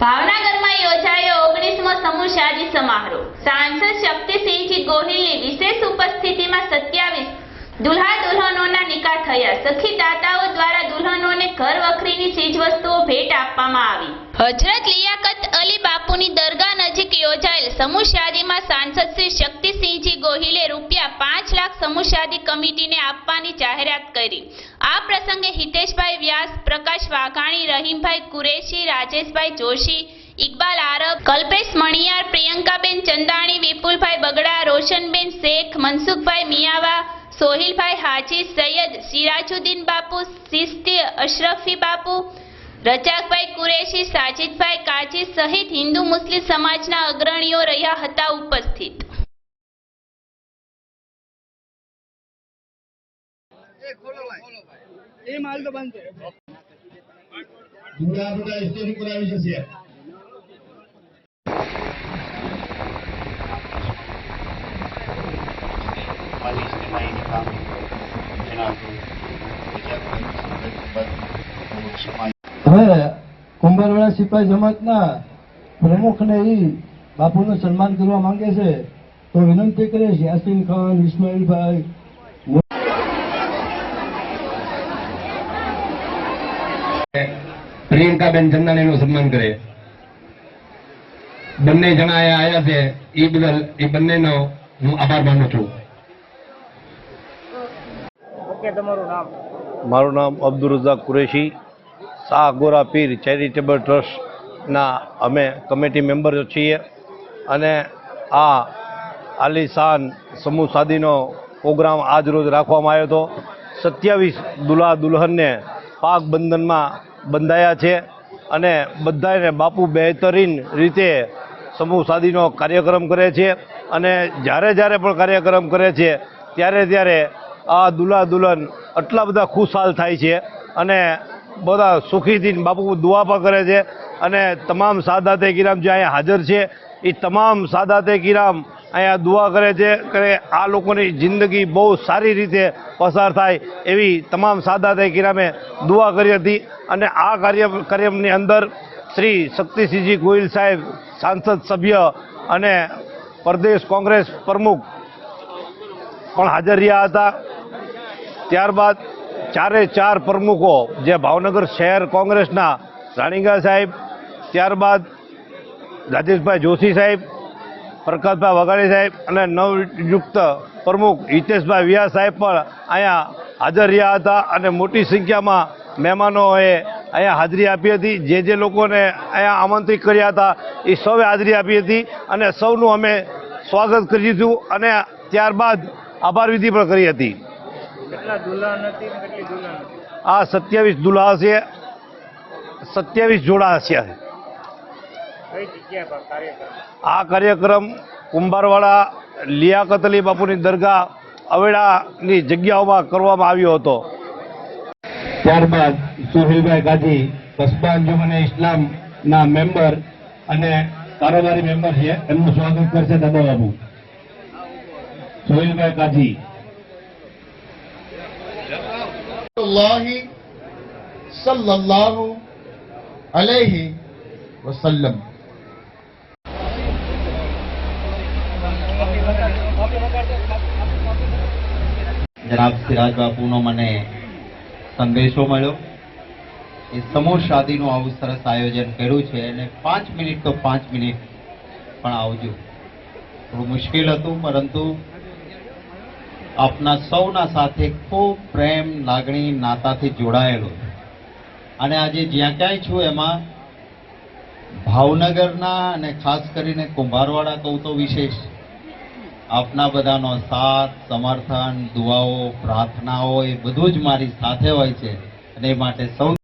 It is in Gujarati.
ભાવનગરમાં યોજાયો ઓગણીસમો સમૂહ શાદી સમારોહ. સાંસદ શક્તિસિંહજી ગોહિલની વિશેષ ઉપસ્થિતિમાં સત્યાવીસ દુલ્હા દુલ્હનોના નિકાહ થયા. સખી દાતાઓ દ્વારા દુલ્હનોને ઘર વખરીની ચીજવસ્તુઓ ભેટ આપવામાં આવી. હજરત લિયાકત અલી બાપુની દરગાહ નજીક યોજાયેલ સમૂહ શાદીમાં સાંસદ શ્રી શક્તિસિંહજી ગોહિલે પાંચ લાખ સમૂહ કમિટીને આપવાની જાહેરાત કરી. આ પ્રસંગે હિતેશભાઈ વ્યાસ, પ્રકાશ વાઘાણી, રહીમભાઈ કુરેશી, રાજેશભાઈ જોશી, ઇકબાલ આરબ, કલ્પેશ મણિયાર, પ્રિયંકાબેન ચંદાણી, વિપુલભાઈ બગડા, રોશનબેન શેખ, મનસુખભાઈ મિયાવા, સોહિલભાઈ હાજી, સૈયદ સિરાજુદ્દીન બાપુ સિસ્તી અશરફી બાપુ રજાકભાઈ કુરેશી, સાજિદભાઈ કાજી સહિત હિન્દુ મુસ્લિમ સમાજના અગ્રણીઓ રહ્યા હતા ઉપસ્થિત. એ માલ તો બંધ છે. જુદા જુદા સ્ટેજ ઉપર આવી જશે. હવે કુંભારવાડા સિપાઈ પ્રમુખને બાપુનું સન્માન કરવા માંગે છે. તો વિનંતી કરે છે યાસીન ખાન ઇસ્માઇલભાઈ પ્રિયંકાબેન ચંદાણીનું સન્માન કરે. બંને જણા અહીંયા આવ્યા છે એ બદલ એ બંનેનો હું આભાર માનું છું. ઓકે તમારું નામ? મારું નામ અબ્દુલ રઝાક કુરેશી. શાહ ગોરા પીર ચેરિટેબલ ટ્રસ્ટના અમે કમિટી મેમ્બર છીએ અને આ આલીશાન સમૂહ સાદીનો પ્રોગ્રામ આજ રોજ રાખવામાં આવ્યો હતો. સત્યાવીસ દુલ્હા દુલ્હનને પાક બંધનમાં બંધાયા છે અને બધાને બાપુ બહેતરીન રીતે સમૂહ સાદીનો કાર્યક્રમ કરે છે અને જ્યારે જ્યારે પણ કાર્યક્રમ કરે છે, ત્યારે ત્યારે આ દુલ્હા દુલ્હન આટલા બધા ખુશહાલ થાય છે અને બધા સુખીથી બાપુ દુઆ પણ કરે છે અને તમામ સાદાતે કિરામ જે અહીંયા હાજર છે એ તમામ સાદાતે કિરામ અહીંયા દુઆ કરે છે કે આ લોકોની જિંદગી બહુ સારી રીતે પસાર થાય એવી તમામ સાદાતે કિરામે દુઆ કરી હતી. અને આ કાર્ય કાર્યક્રમની અંદર શ્રી શક્તિસિંહજી ગોહિલ સાહેબ, સાંસદ સભ્ય અને પ્રદેશ કોંગ્રેસ પ્રમુખ પણ હાજર રહ્યા હતા. ત્યારબાદ ચારે ચાર પ્રમુખો જે ભાવનગર શહેર કોંગ્રેસના રાણીગા સાહેબ, ત્યારબાદ રાજેશભાઈ જોશી સાહેબ પ્રકાશભાઈ વઘાણી સાહેબ અને નવયુક્ત પ્રમુખ હિતેશભાઈ વ્યાસ સાહેબ પણ અહીંયા હાજર રહ્યા હતા અને મોટી સંખ્યામાં મહેમાનોએ અહીંયા હાજરી આપી હતી. જે જે લોકોને અહીંયા આમંત્રિત કર્યા હતા એ સૌએ હાજરી આપી હતી અને સૌનું અમે સ્વાગત કરીશું અને ત્યારબાદ આભાર વિધિ પણ કરી હતી. હતી હતી? આ સત્યાવીસ દુલ્હા છે. સત્યાવીસ જોડા છે કઈ જગ્યા પર કાર્યક્રમ આ કાર્યક્રમ કુંભારવાડા લિયાકત અલી બાપુની દરગાહ અવેડાની જગ્યાઓમાં કરવામાં આવ્યો હતો. ત્યારબાદ સુહેલભાઈ ગાંધી કસ્બા અંજુમને ઇસ્લામના મેમ્બર અને કારોબારી મેમ્બર છે. એમનું સ્વાગત કરશે દાદા બાબુ. સુહિલભાઈ ગાંધી. સલ્લલ્લાહુ અલૈહી વસલ્લમ. જનાબ સિરાજ બાપુનો મને સંદેશો મળ્યો. એ સમૂહ શાદીનું આવું સરસ આયોજન કર્યું છે અને પાંચ મિનિટ તો પાંચ મિનિટ પણ આવજો. થોડું મુશ્કેલ હતું, પરંતુ આપના સૌના સાથે ખૂબ પ્રેમ, લાગણી, નાતાથી જોડાયેલો અને આજે જ્યાં ક્યાંય છું એમાં ભાવનગરના અને ખાસ કરીને કુંભારવાડા કહું તો વિશેષ આપના બધાનો સાથ, સમર્થન, દુઆઓ, પ્રાર્થનાઓ એ બધું જ મારી સાથે હોય છે અને એ માટે સૌ